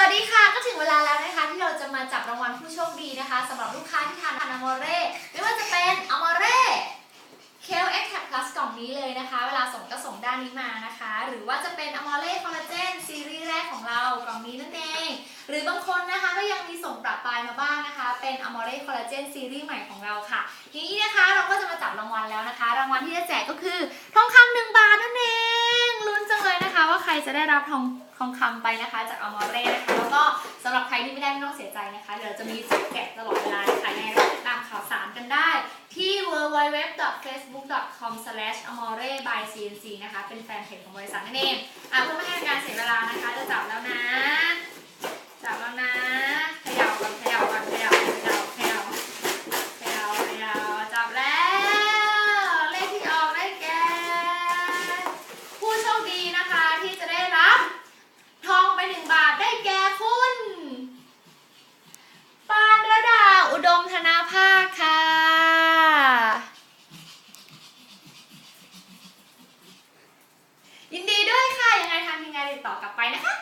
สวัสดีค่ะ ก็ถึงเวลาแล้วนะคะ ที่เราจะมาจับรางวัลผู้โชคดีนะคะสำหรับลูกค้าที่ทานทานอมอเร่ไม่ว่าจะเป็นอมอเร่เคลเอ็กแคปพลัสกล่องนี้เลยนะคะ เวลาส่งก็ส่งด้านนี้มานะคะ หรือว่าจะเป็นอมอเร่คอลลาเจนซีรีส์แรกของเรากล่องนี้นั่นเอง หรือบางคนนะคะก็ยังมีส่งปรับปลายมาบ้างนะคะ เป็นอมอเร่คอลลาเจนซีรีส์ใหม่ของเราค่ะทีนี้นะคะเราก็จะมาจับรางวัลแล้วนะคะ รางวัลที่จะแจกก็คือ จะได้รับทองทองคำไปนะคะ จากอมอเร่นะคะแล้วก็สำหรับใครที่ไม่ได้ไม่ต้องเสียใจนะคะเดี๋ยวจะมีแจกตลอดเวลาเลยค่ะยังไงก็ติดตามข่าวสารกันได้ ที่ www.facebook.com/amore/by/cnc นะคะ เป็นแฟนเพจของบริษัทนั่นเองอะเพื่อไม่ให้การเสียเวลานะคะจะจับแล้วนะ จับแล้วนะเขย่าก่อนเขย่าก่อนเขย่าเขย่าเขย่าเขย่าเขย่าจับแล้ว เลขที่ออกได้แก่ ผู้โชคดีนะคะที่จะได้รับ ทองไปหนึ่งบาทได้แก่คุณ ปานระดา อุดมธนาภาคค่ะ ยินดีด้วยค่ะ ยังไงทางทีมงานติดต่อกลับไปนะคะ